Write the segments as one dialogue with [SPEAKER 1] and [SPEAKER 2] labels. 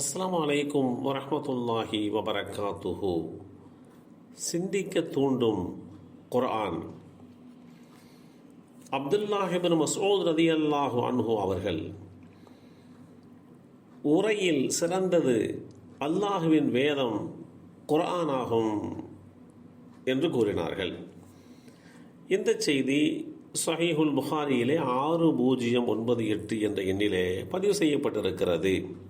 [SPEAKER 1] அஸ்லாம் அலைக்கும் வரமத்துல்லாஹி வபரகாத்துஹு. சிந்திக்க தூண்டும் குர்ஆன். அப்துல்லாஹிபின் மசூத் ரதியல்லாஹு அன்ஹு அவர்கள் உரையில் சிறந்தது அல்லாஹுவின் வேதம் குர்ஆனாகும் என்று கூறினார்கள். இந்த செய்தி சஹீஹுல் புகாரியிலே ஆறு பூஜ்ஜியம் ஒன்பது எட்டு என்ற எண்ணிலே பதிவு செய்யப்பட்டிருக்கிறது.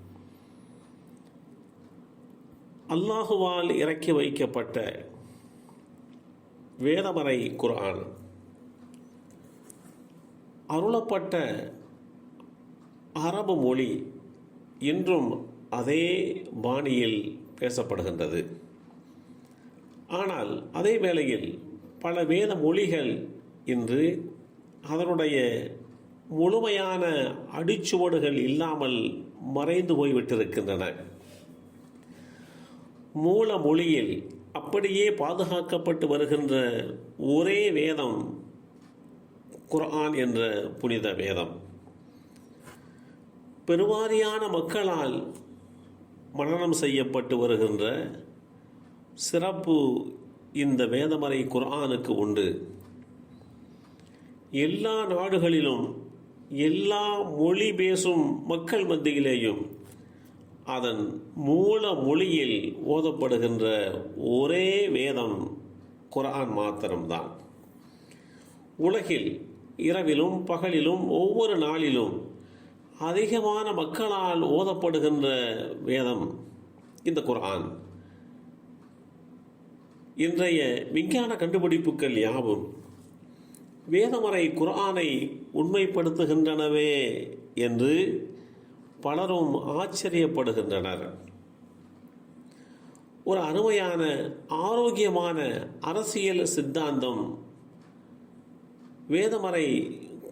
[SPEAKER 1] அல்லாஹுவால் இறக்கி வைக்கப்பட்ட வேதமறை குரான் அருளப்பட்ட அரபு மொழி இன்றும் அதே பாணியில் பேசப்படுகின்றது. ஆனால் அதே வேளையில் பல வேத மொழிகள் இன்று அதனுடைய முழுமையான அடிச்சுவடுகள் இல்லாமல் மறைந்து போய்விட்டிருக்கின்றன. மூல மொழியில் அப்படியே பாதுகாக்கப்பட்டு வருகின்ற ஒரே வேதம் குர்ஆன் என்ற புனித வேதம். பெருவாரியான மக்களால் மனனம் செய்யப்பட்டு வருகின்ற சிறப்பு இந்த வேதமறை குர்ஆனுக்கு உண்டு. எல்லா நாடுகளிலும் எல்லா மொழி பேசும் மக்கள் மத்தியிலேயும் அதன் மூல மொழியில் ஓதப்படுகின்ற ஒரே வேதம் குரான் மாத்திரம்தான். உலகில் இரவிலும் பகலிலும் ஒவ்வொரு நாளிலும் அதிகமான மக்களால் ஓதப்படுகின்ற வேதம் இந்த குரான் இன்றைய விஞ்ஞான கண்டுபிடிப்புகள் யாவும் வேதமறை குரானை உண்மைப்படுத்துகின்றனவே என்று பலரும் ஆச்சரியப்படுகின்றனர். ஒரு அருமையான ஆரோக்கியமான அரசியல் சித்தாந்தம் வேதமறை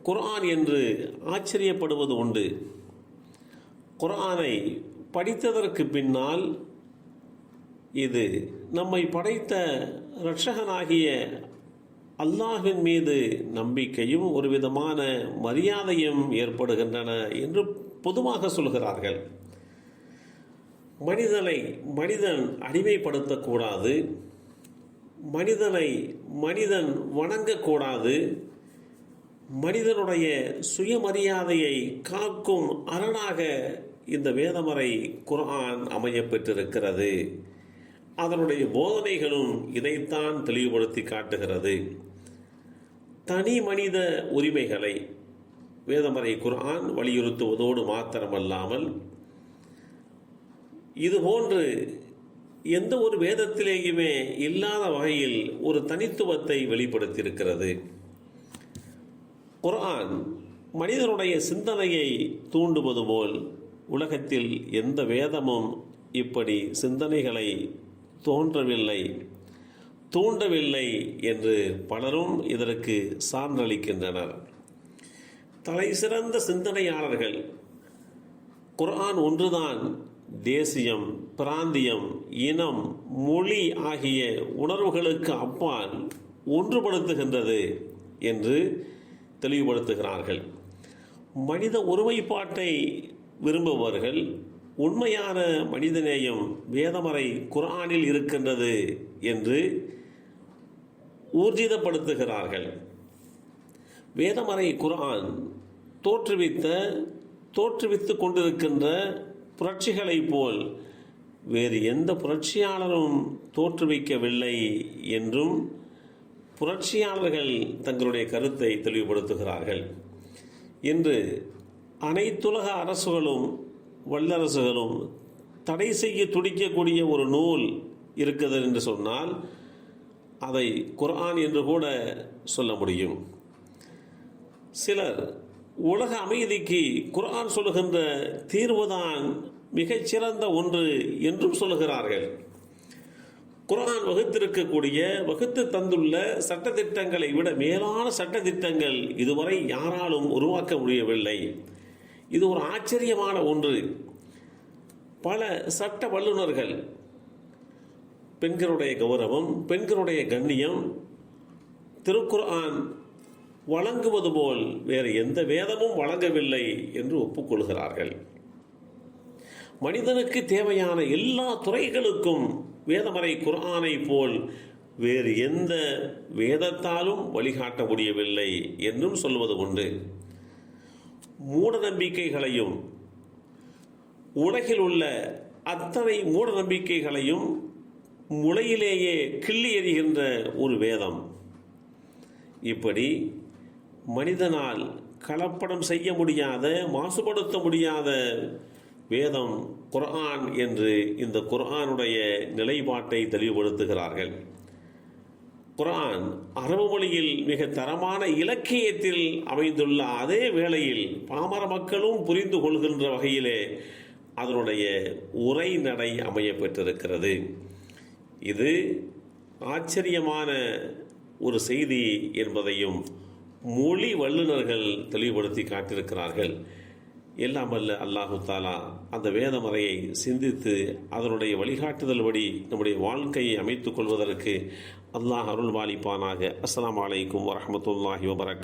[SPEAKER 1] குர்ஆன் என்று ஆச்சரியப்படுவது உண்டு. குர்ஆனை படித்ததற்கு பின்னால் இது நம்மை படைத்த இரட்சகனாகிய அல்லாஹின் மீது நம்பிக்கையும் ஒரு விதமான மரியாதையும் ஏற்படுகின்றன என்று பொதுவாக சொல்கிறார்கள் மனிதனை மனிதன் அடிமைப்படுத்தக்கூடாது. மனிதனை மனிதன் வணங்கக்கூடாது. மனிதனுடைய சுயமரியாதையை காக்கும் அரணாக இந்த வேதமறை குர்ஆன் அமைய பெற்றிருக்கிறது அதனுடைய போதனைகளும் இதைத்தான் தெளிவுபடுத்தி காட்டுகிறது. தனி மனித உரிமைகளை வேதமறை குர்ஆன் வலியுறுத்துவதோடு மாத்திரமல்லாமல் இதுபோன்று எந்த ஒரு வேதத்திலேயுமே இல்லாத வகையில் ஒரு தனித்துவத்தை வெளிப்படுத்தியிருக்கிறது. குர்ஆன் மனிதனுடைய சிந்தனையை தூண்டுவது போல் உலகத்தில் எந்த வேதமும் இப்படி சிந்தனைகளை தோன்றவில்லை தூண்டவில்லை என்று பலரும் இதற்கு சான்றளிக்கின்றனர். தலை சிறந்த சிந்தனையாளர்கள். குர்ஆன் ஒன்றுதான் தேசியம் பிராந்தியம் இனம் மொழி ஆகிய உணர்வுகளுக்கு அப்பால் ஒன்றுபடுத்துகின்றது என்று தெளிவுபடுத்துகிறார்கள். மனித ஒருமைப்பாட்டை விரும்புபவர்கள் உண்மையான மனிதநேயம் வேதமறை குரானில் இருக்கின்றது என்று ஊர்ஜிதப்படுத்துகிறார்கள். வேதமறை குரான் தோற்றுவித்த தோற்றுவித்துக் கொண்டிருக்கின்ற புரட்சிகளைப் போல் வேறு எந்த புரட்சியாளரும் தோற்றுவிக்கவில்லை என்றும் புரட்சியாளர்கள் தங்களுடைய கருத்தை தெளிவுபடுத்துகிறார்கள். இன்று அனைத்துலக அரசுகளும் வல்லரசுகளும் தடை செய்ய துடிக்கக்கூடிய ஒரு நூல் இருக்குது என்று சொன்னால் அதை குர்ஆன் என்று கூட சொல்ல முடியும். சிலர் உலக அமைதிக்கு குர்ஆன் சொல்லுகின்ற தீர்வுதான் மிகச்சிறந்த ஒன்று என்றும் சொல்லுகிறார்கள். குர்ஆன் வகுத்திருக்கக்கூடிய வகுத்து தந்துள்ள சட்டத்திட்டங்களை விட மேலான சட்டத்திட்டங்கள் இதுவரை யாராலும் உருவாக்க முடியவில்லை. இது ஒரு ஆச்சரியமான ஒன்று. பல சட்ட வல்லுநர்கள் பெண்களுடைய கௌரவம் பெண்களுடைய கண்ணியம் திருக்குர்ஆன் வழங்குவது போல் வேறு எந்த வேதமும் வழங்கவில்லை என்று ஒப்புக்கொள்கிறார்கள். மனிதனுக்கு தேவையான எல்லா துறைகளுக்கும் வேதமறை குரானை போல் வேறு எந்த வேதத்தாலும் வழிகாட்ட முடியவில்லை என்றும் சொல்வது உண்டு. மூடநம்பிக்கைகளையும் உலகில் உள்ள அத்தனை மூட நம்பிக்கைகளையும் முளையிலேயே கிள்ளி எறிகின்ற ஒரு வேதம். இப்படி மனிதனால் கலப்படம் செய்ய முடியாத மாசுபடுத்த முடியாத வேதம் குர்ஆன் என்று இந்த குர்ஆனுடைய நிலைப்பாட்டை தெளிவுபடுத்துகிறார்கள். குர்ஆன் அரபு மொழியில் மிக தரமான இலக்கியத்தில் அமைந்துள்ள அதே வேளையில் பாமர மக்களும் புரிந்து கொள்கின்ற வகையிலே அதனுடைய உரைநடை அமைய பெற்றிருக்கிறது இது ஆச்சரியமான ஒரு செய்தி என்பதையும் மொழி வல்லுநர்கள் தெளிவுபடுத்தி காட்டியிருக்கிறார்கள். எல்லாம் அல்ல அல்லாஹு தாலா அந்த வேதமறையை சிந்தித்து அதனுடைய வழிகாட்டுதல்படி நம்முடைய வாழ்க்கையை அமைத்துக் கொள்வதற்கு அல்லாஹ் அருள் வாலிப்பானாக அஸ்லாம் வலைக்கும் வரமத்துல்லாஹி வபரகாத்துஹு